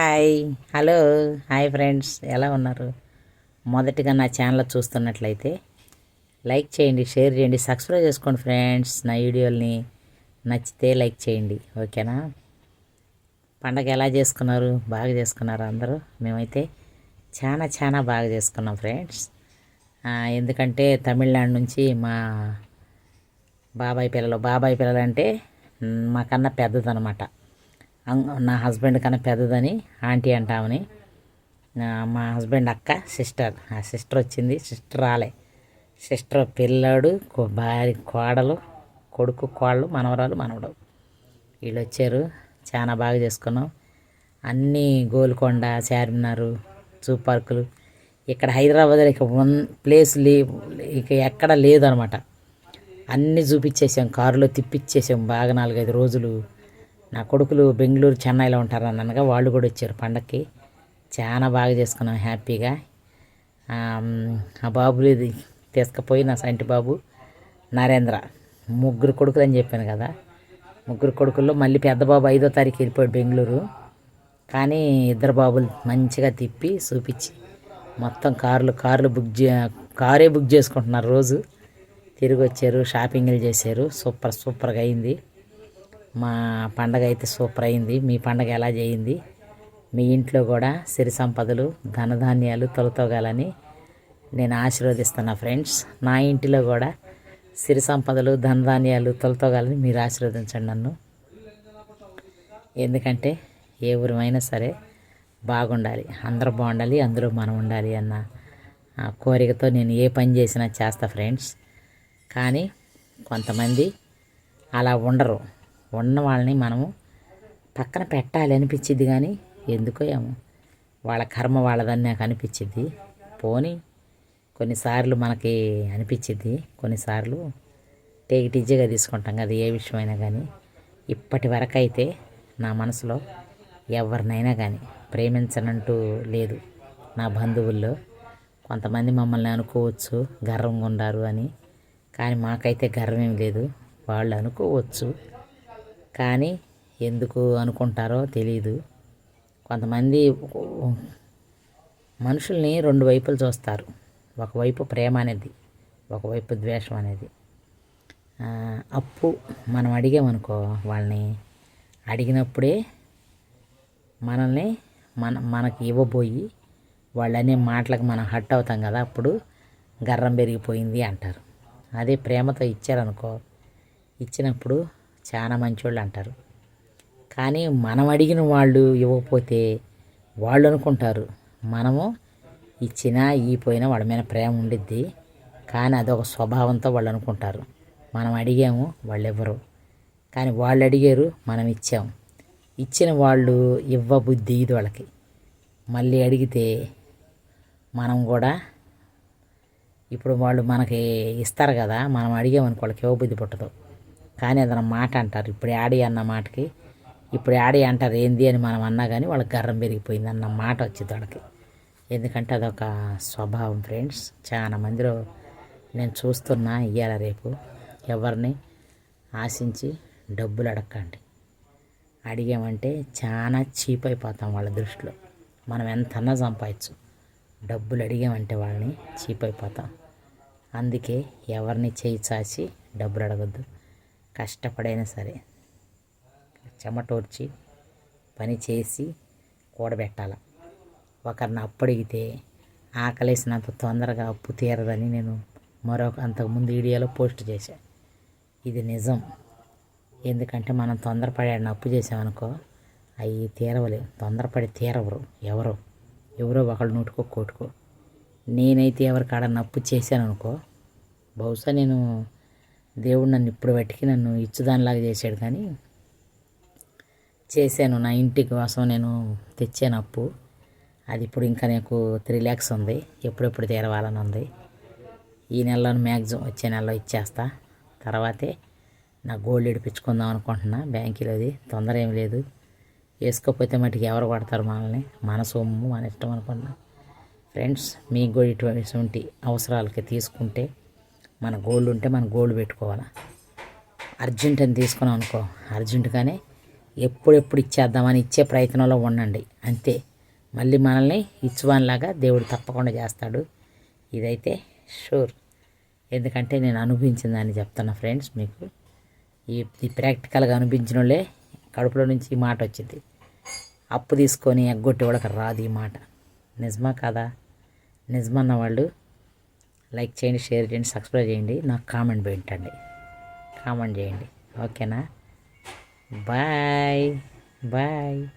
Hi hello hi friends. ఎలా ఉన్నారు? మొదటిగా నా ఛానల్ చూస్తున్నట్లయితే లైక్ చేయండి షేర్ చేయండి సబ్స్క్రైబ్ చేసుకోండి ఫ్రెండ్స్. నా వీడియోల్ని నచ్చితే లైక్ చేయండి ఓకేనా? పండగ ఎలా చేసుకున్నారు? బాగా చేసుకున్నారు అందరూ? మేమైతే చాలా చాలా బాగా చేసుకున్నాం ఫ్రెండ్స్. ఎందుకంటే తమిళనాడు నుంచి మా బాబాయ్ పిల్లలు బాబాయ్ పిల్లలు అంటే మాకన్నా పెద్దదనమాట. నా హస్బెండ్ కన్నా పెద్దదని ఆంటీ అంటామని. మా హస్బెండ్ అక్క సిస్టర్ ఆ సిస్టర్ వచ్చింది సిస్టర్ రాలే. సిస్టర్ పిల్లాడు భార్య కోడలు కొడుకు కోళ్ళు మనవరాలు మనవడు. వీళ్ళు వచ్చారు చాలా బాగా చేసుకున్నాం. అన్నీ గోల్కొండ చార్మినార్ జూ పార్కులు. ఇక్కడ హైదరాబాద్లో ఇక వన్ ప్లేస్ లే ఇక ఎక్కడ లేదనమాట. అన్నీ చూపించేసాం కారులో తిప్పిచ్చేసాం బాగా నాలుగైదు రోజులు. నా కొడుకులు బెంగళూరు చెన్నైలో ఉంటారు అన్నగా వాళ్ళు కూడా వచ్చారు పండక్కి. చాలా బాగా చేసుకున్నాం హ్యాపీగా. ఆ, ఆ బాబులు ఇది తీసుకుపోయి నా సంటి బాబు నరేంద్ర. ముగ్గురు కొడుకులు అని చెప్పాను కదా. ముగ్గురు కొడుకుల్లో మళ్ళీ పెద్ద బాబు ఐదో తారీఖు వెళ్ళిపోయాడు బెంగళూరు. కానీ ఇద్దరు బాబులు మంచిగా తిప్పి చూపించి మొత్తం కార్లు కార్లు బుక్ చే కారే బుక్ చేసుకుంటున్నారు రోజు. తిరిగి వచ్చారు షాపింగ్లు చేశారు. సూపర్ సూపర్గా అయింది. మా పండగ అయితే సూపర్ అయింది. మీ పండగ ఎలా చేయింది? మీ ఇంట్లో కూడా సిరి సంపదలు ధనధాన్యాలు తొలతోగాలని నేను ఆశీర్వదిస్తున్నా ఫ్రెండ్స్. నా ఇంటిలో కూడా సిరి సంపదలు ధనధాన్యాలు తొలతోగాలని మీరు ఆశీర్వదించండి నన్ను. ఎందుకంటే ఏ ఊరమైనా సరే బాగుండాలి. అందరూ బాగుండాలి అందరూ మనం ఉండాలి అన్న కోరికతో నేను ఏ పని చేసినా చేస్తా ఫ్రెండ్స్. కానీ కొంతమంది అలా ఉండరు. ఉన్న వాళ్ళని మనము పక్కన పెట్టాలి అనిపించింది కానీ ఎందుకో ఏమో. వాళ్ళ కర్మ వాళ్ళదని నాకు అనిపించింది పోని కొన్నిసార్లు మనకి అనిపించిద్ది. కొన్నిసార్లు టేక్ ఈజీగా తీసుకుంటాం కదా ఏ విషయమైనా కానీ ఇప్పటి వరకు అయితే నా మనసులో ఎవరినైనా కానీ ప్రేమించనంటూ లేదు నా బంధువుల్లో. కొంతమంది మమ్మల్ని అనుకోవచ్చు గర్వంగా ఉండారు అని. కానీ మాకైతే గర్వం ఏం లేదు. వాళ్ళు అనుకోవచ్చు. కానీ ఎందుకు అనుకుంటారో తెలియదు కొంతమంది మనుషుల్ని రెండు వైపులు చూస్తారు. ఒకవైపు ప్రేమ అనేది ఒకవైపు ద్వేషం అనేది. అప్పు మనం అడిగామనుకో వాళ్ళని అడిగినప్పుడే మనల్ని మన మనకి ఇవ్వబోయి వాళ్ళనే మాటలకు మనం హట్ అవుతాం కదా అప్పుడు గర్రం పెరిగిపోయింది అంటారు. అదే ప్రేమతో ఇచ్చారనుకో ఇచ్చినప్పుడు చాలా మంచోళ్ళు అంటారు. కానీ మనం అడిగిన వాళ్ళు ఇవ్వకపోతే వాళ్ళు అనుకుంటారు మనము ఇచ్చినా ఈపోయినా వాళ్ళ మీద ప్రేమ ఉండిద్ది. కానీ అదొక స్వభావంతో వాళ్ళు అనుకుంటారు. మనం అడిగాము వాళ్ళు ఇవ్వరు. కానీ వాళ్ళు అడిగారు మనం ఇచ్చాం ఇచ్చిన వాళ్ళు ఇవ్వ బుద్ధి ఇది వాళ్ళకి. మళ్ళీ అడిగితే మనం కూడా ఇప్పుడు వాళ్ళు మనకి ఇస్తారు కదా మనం అడిగామనుకో వాళ్ళకి ఇవ్వ బుద్ధి పుట్టదు. కానీ ఏదైనా మాట అంటారు. ఇప్పుడు యాడి అన్న మాటకి ఇప్పుడు యాడి అంటారు ఏంది అని మనం అన్నా కానీ వాళ్ళకి గర్రం పెరిగిపోయింది అన్న మాట వచ్చింది వాళ్ళకి. ఎందుకంటే అదొక స్వభావం ఫ్రెండ్స్. చాలా మందిలో నేను చూస్తున్నా ఇయ్యాల రేపు ఎవరిని ఆశించి డబ్బులు అడగండి అడిగామంటే చాలా చీప్ అయిపోతాం వాళ్ళ దృష్టిలో. మనం ఎంతన్నా సంపాదించు. డబ్బులు అడిగామంటే వాళ్ళని చీప్ అయిపోతాం. అందుకే ఎవరిని చేయి చాచి డబ్బులు అడగద్దు. కష్టపడైనా సరే చెమటోర్చి పని చేసి కూడబెట్టాల. ఒకరిని అప్పడిగితే ఆకలేసినంత తొందరగా అప్పు తీరదని నేను మరొక అంతకుముందు వీడియోలో పోస్ట్ చేశాను ఇది నిజం. ఎందుకంటే మనం తొందరపడి అప్పు చేసామనుకో అవి తీరవలేవు తొందరపడి తీరవరు. ఎవరో? ఎవరో ఒకళ్ళు నూటుకో కోటుకో. నేనైతే ఎవరికాడ నప్పు అప్పు చేశాను అనుకో బహుశా నేను దేవుడు నన్ను ఇప్పుడు బట్టికి నన్ను ఇచ్చుదానిలాగా చేశాడు కానీ చేశాను. నా ఇంటి కోసం నేను తెచ్చాను అప్పు. అది ఇప్పుడు ఇంకా నాకు త్రీ ల్యాక్స్ ఉంది. ఎప్పుడెప్పుడు తీరవాలని ఉంది. ఈ నెలలో మ్యాక్సిమం వచ్చే నెలలో ఇచ్చేస్తా. తర్వాతే నా గోల్డ్ ఇడిపించుకుందాం అనుకుంటున్నా. బ్యాంకులోది తొందర ఏం లేదు. వేసుకోకపోతే మటుకు ఎవరు పడతారు మనల్ని? మన సొమ్ము మన ఇష్టం అనుకున్నా ఫ్రెండ్స్ మీకు కూడా ఇటువంటి అవసరాలకి తీసుకుంటే మన గోల్డ్ ఉంటే మన గోల్డ్ పెట్టుకోవాలి? అర్జెంట్ అని తీసుకున్నాం అనుకో అర్జెంటుగానే ఎప్పుడెప్పుడు ఇచ్చేద్దామని ఇచ్చే ప్రయత్నంలో ఉండండి. అంతే. మళ్ళీ మనల్ని ఇచ్చువానిలాగా దేవుడు తప్పకుండా చేస్తాడు. ఇదైతే షూర్ ఎందుకంటే నేను అనుభవించిందని చెప్తున్నా ఫ్రెండ్స్ మీకు. ఈ ఈ ప్రాక్టికల్గా అనిపించిన వాళ్ళే కడుపులో నుంచి ఈ మాట వచ్చింది. అప్పు తీసుకొని ఎగ్గొట్టి వాళ్ళకి రాదు ఈ మాట. నిజమా కదా? నిజమన్న వాళ్ళు లైక్ చేయండి షేర్ చేయండి సబ్స్క్రైబ్ చేయండి. నాకు కామెంట్ పెట్టండి. కామెంట్ చేయండి. ఓకేనా? బాయ్. బాయ్.